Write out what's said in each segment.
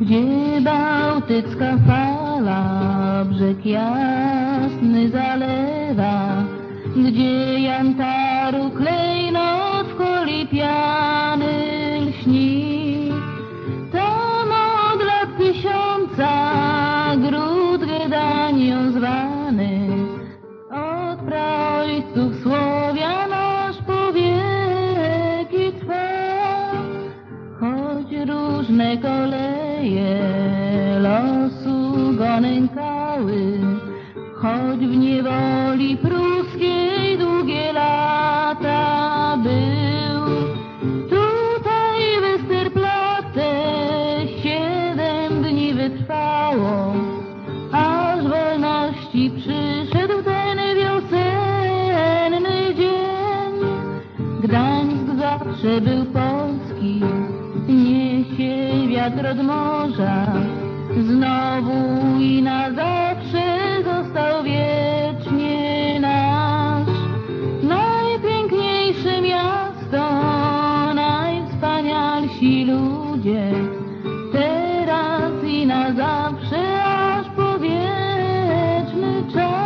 Gdzie bałtycka fala brzeg jasny zalewa, gdzie jantaru klejnot w koli piany lśni, tam od lat tysiąca gród Gedanią zwany, od praojców Słowian zawsze był polski, niesie wiatr od morza. Znowu i na zawsze został wiecznie nasz. Najpiękniejsze miasto, najwspanialsi ludzie. Teraz i na zawsze, aż po wieczny czas.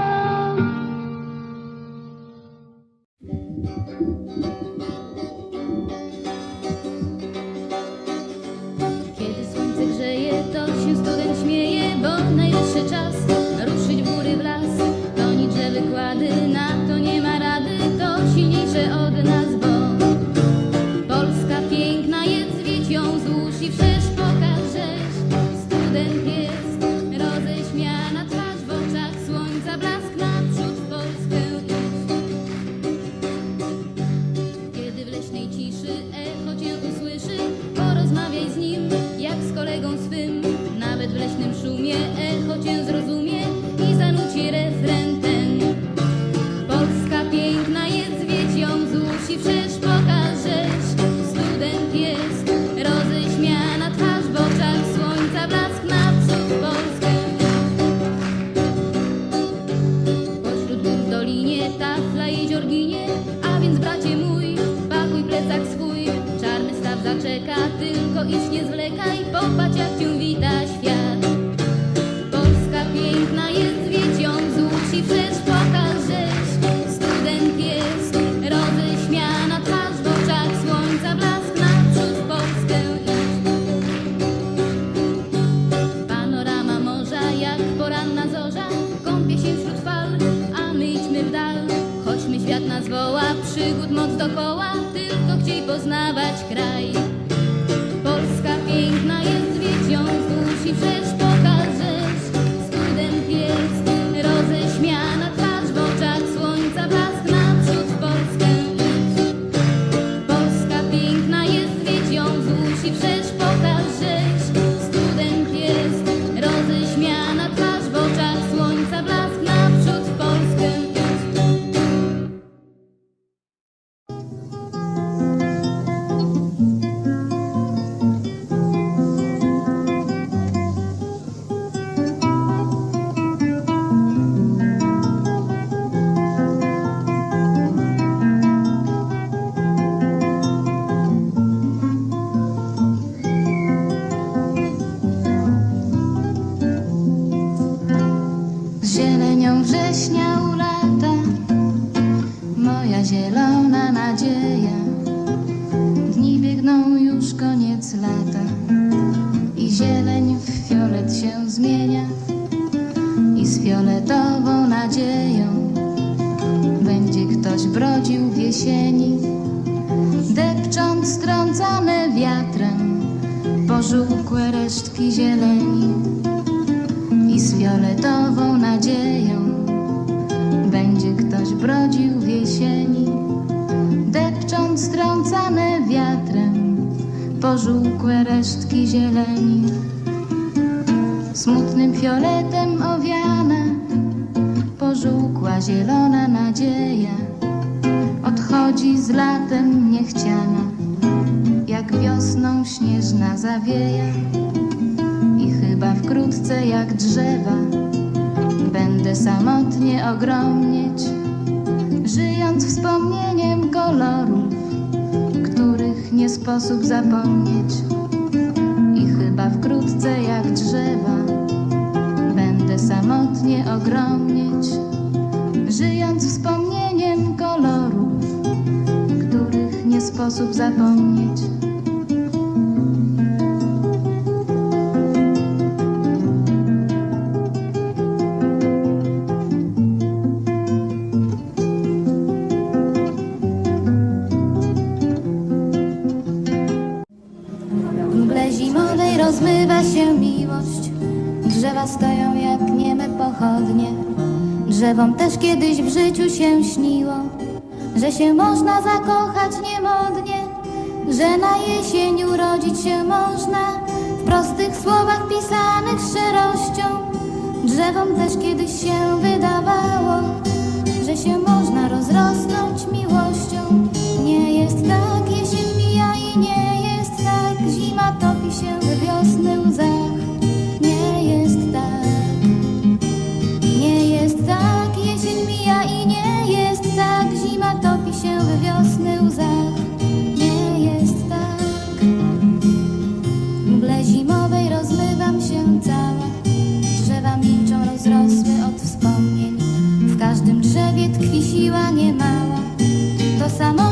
Idź nie zwlekaj, popatrz jak cię wita świat. Polska piękna jest, wiedź ją złóż i wszerz pokażesz. Student jest, roześmiana twarz w oczach słońca, blask naprzód Polskę idź. Panorama morza jak poranna zorza Kąpie się wśród fal, a my idźmy w dal Chodźmy, świat nas woła, przygód moc dokoła Tylko chciej poznawać kraj wzdłuż i zmienia I z fioletową nadzieją Będzie ktoś brodził w jesieni Depcząc strącane wiatrem Pożółkłe resztki zieleni i z fioletową nadzieją będzie ktoś brodził w jesieni, depcząc strącane wiatrem pożółkłe resztki zieleni. Smutnym fioletem owiana, pożółkła zielona nadzieja odchodzi z latem niechciana, jak wiosną śnieżna zawieja i chyba wkrótce jak drzewa będę samotnie ogromnieć, żyjąc wspomnieniem kolorów, których nie sposób zapomnieć. Chyba wkrótce sposób zapomnieć. Rozmywa się miłość. Drzewa stoją jak nieme pochodnie. Drzewom też kiedyś w życiu się śniło Że się można zakochać niemodnie Że na jesień urodzić się można. W prostych słowach pisanych szczerością Drzewom też kiedyś się wydawało Że się można rozrosnąć miłością. Nie jest tak, jesień mija i nie jest tak Zima topi się we wiosny łzach To samotnie